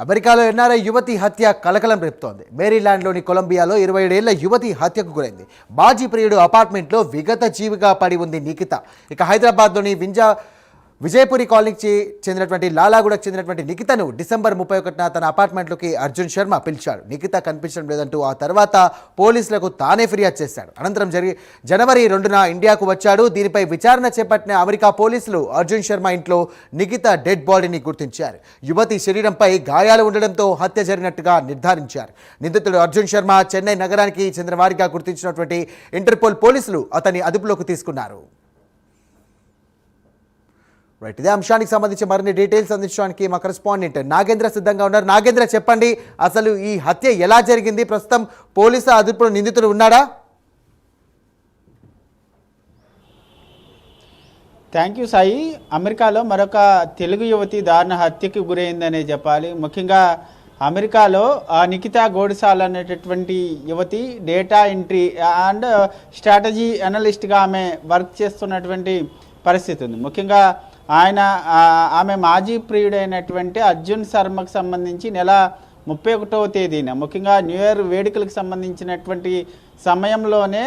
అమెరికాలో ఎన్ఆర్ఐ యువతి హత్య కలకలం రేపుతోంది. మేరీల్యాండ్లోని కొలంబియాలో ఇరవై ఏళ్ళ యువతి హత్యకు గురైంది. బాజీ ప్రియుడు అపార్ట్మెంట్లో విగత జీవిగా పడి ఉంది నిఖిత. ఇక హైదరాబాద్లోని వింజా విజయపురి కాలనీకి చెందినటువంటి లాలాగూడకు చెందినటువంటి నిఖితను డిసెంబర్ ముప్పై ఒకటిన తన అపార్ట్మెంట్లోకి అర్జున్ శర్మ పిలిచాడు. నిఖిత కనిపించడం లేదంటూ ఆ తర్వాత పోలీసులకు తానే ఫిర్యాదు చేశాడు. అనంతరం జరిగి జనవరి రెండున ఇండియాకు వచ్చాడు. దీనిపై విచారణ చేపట్టిన అమెరికా పోలీసులు అర్జున్ శర్మ ఇంట్లో నిఖిత డెడ్ బాడీని గుర్తించారు. యువతి శరీరంపై గాయాలు ఉండడంతో హత్య జరిగినట్టుగా నిర్ధారించారు. నిందితుడు అర్జున్ శర్మ చెన్నై నగరానికి చెందిన వారిగా గుర్తించినటువంటి ఇంటర్పోల్ పోలీసులు అతని అదుపులోకి తీసుకున్నారు. రైట్ ఇదే అంశానికి సంబంధించి మరిన్ని డీటెయిల్స్ అందించడానికి మా కరెస్పాండెంట్ నాగేంద్ర సిద్ధంగా ఉన్నారు. నాగేంద్ర చెప్పండి అసలు ఈ హత్య ఎలా జరిగింది? ప్రస్తుతం పోలీసు అదుపులో నిందితుడు ఉన్నాడా? Thank you Sai. అమెరికాలో మరొక తెలుగు యువతి దారుణ హత్యకి గురైందనే చెప్పాలి. ముఖ్యంగా అమెరికాలో ఆ నిఖితా గోడిసాల్ అనేటటువంటి యువతి డేటా ఎంట్రీ అండ్ స్ట్రాటజీ అనలిస్ట్గా ఆమె వర్క్ చేస్తున్నటువంటి పరిస్థితి ఉంది. ముఖ్యంగా ఆయన ఆమె మాజీ ప్రియుడైనటువంటి అర్జున్ శర్మకు సంబంధించి నెల ముప్పై ఒకటవ తేదీన ముఖ్యంగా న్యూ ఇయర్ వేడుకలకు సంబంధించినటువంటి సమయంలోనే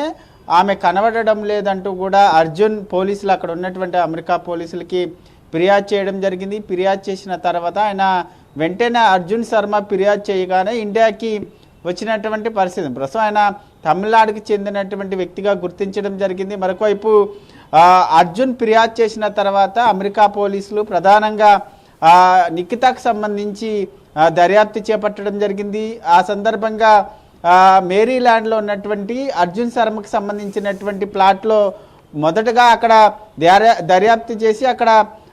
ఆమె కనబడడం లేదంటూ కూడా అర్జున్ పోలీసులు అక్కడ ఉన్నటువంటి అమెరికా పోలీసులకి ఫిర్యాదు చేయడం జరిగింది. ఫిర్యాదు చేసిన తర్వాత ఆయన వెంటనే అర్జున్ శర్మ ఫిర్యాదు చేయగానే ఇండియాకి వచ్చినటువంటి పరిస్థితి. ప్రస్తుతం ఆయన తమిళనాడుకి చెందినటువంటి వ్యక్తిగా గుర్తించడం జరిగింది. మరొకవైపు అర్జున్ ఫిర్యాదు చేసిన తర్వాత అమెరికా పోలీసులు ప్రధానంగా నిఖితాకు సంబంధించి దర్యాప్తు చేపట్టడం జరిగింది. ఆ సందర్భంగా మేరీల్యాండ్లో ఉన్నటువంటి అర్జున్ శర్మకు సంబంధించినటువంటి ప్లాట్లో మొదటగా అక్కడ దర్యా దర్యాప్తు చేసి అక్కడ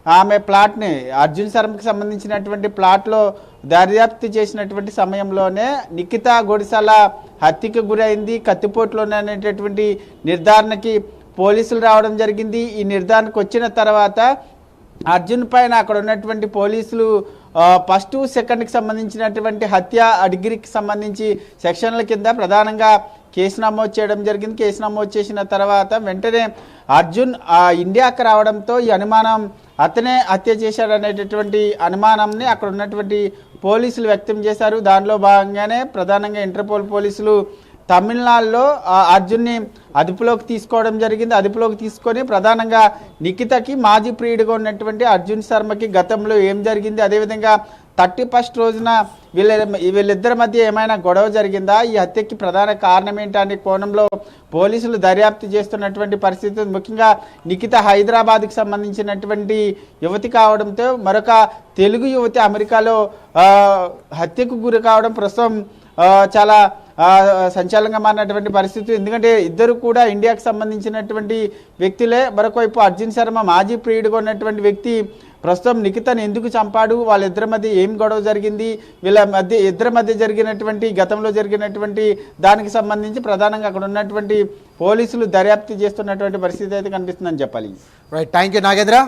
ఆమె ప్లాట్ని అర్జున్ శర్మకి సంబంధించినటువంటి ప్లాట్లో దర్యాప్తు చేసినటువంటి సమయంలోనే నిఖిత గొడిసాల హత్యకు గురైంది. కత్తిపోట్లోనే అనేటటువంటి నిర్ధారణకి పోలీసులు రావడం జరిగింది. ఈ నిర్ధారణకు వచ్చిన తర్వాత అర్జున్ పైన అక్కడ ఉన్నటువంటి పోలీసులు ఫస్ట్ సెకండ్కి సంబంధించినటువంటి హత్య డిగ్రీకి సంబంధించి సెక్షన్ల కింద ప్రధానంగా కేసు నమోదు చేయడం జరిగింది. కేసు నమోదు చేసిన తర్వాత వెంటనే అర్జున్ ఆ, ఇండియాకి రావడంతో ఈ అనుమానం అతనే హత్య చేశాడనేటటువంటి అనుమానంని అక్కడ ఉన్నటువంటి పోలీసులు వ్యక్తం చేశారు. దానిలో భాగంగానే ప్రధానంగా ఇంటర్పోల్ పోలీసులు తమిళనాడులో అర్జున్ని అదుపులోకి తీసుకోవడం జరిగింది. అదుపులోకి తీసుకొని ప్రధానంగా నిఖితకి మాజీ ప్రియుడిగా ఉన్నటువంటి అర్జున్ శర్మకి గతంలో ఏం జరిగింది? అదేవిధంగా థర్టీ ఫస్ట్ రోజున వీళ్ళ వీళ్ళిద్దరి మధ్య ఏమైనా గొడవ జరిగిందా? ఈ హత్యకి ప్రధాన కారణం ఏంటనే కోణంలో పోలీసులు దర్యాప్తు చేస్తున్నటువంటి పరిస్థితి ముఖ్యంగా నిఖిత హైదరాబాద్కి సంబంధించినటువంటి యువతి కావడంతో మరొక తెలుగు యువతి అమెరికాలో హత్యకు గురి కావడం ప్రస్తుతం చాలా సంచలనంగా మారినటువంటి పరిస్థితి. ఎందుకంటే ఇద్దరు కూడా ఇండియాకు సంబంధించినటువంటి వ్యక్తులే. మరొకవైపు అర్జున్ శర్మ మాజీ ప్రియుడిగా ఉన్నటువంటి వ్యక్తి ప్రస్తుతం నిఖితను ఎందుకు చంపాడు? వాళ్ళిద్దరి మధ్య ఏం గొడవ జరిగింది? వీళ్ళ మధ్య ఇద్దరి మధ్య జరిగినటువంటి గతంలో జరిగినటువంటి దానికి సంబంధించి ప్రధానంగా అక్కడ ఉన్నటువంటి పోలీసులు దర్యాప్తు చేస్తున్నటువంటి పరిస్థితి అయితే కనిపిస్తుందని చెప్పాలి. Right thank you Nagendra.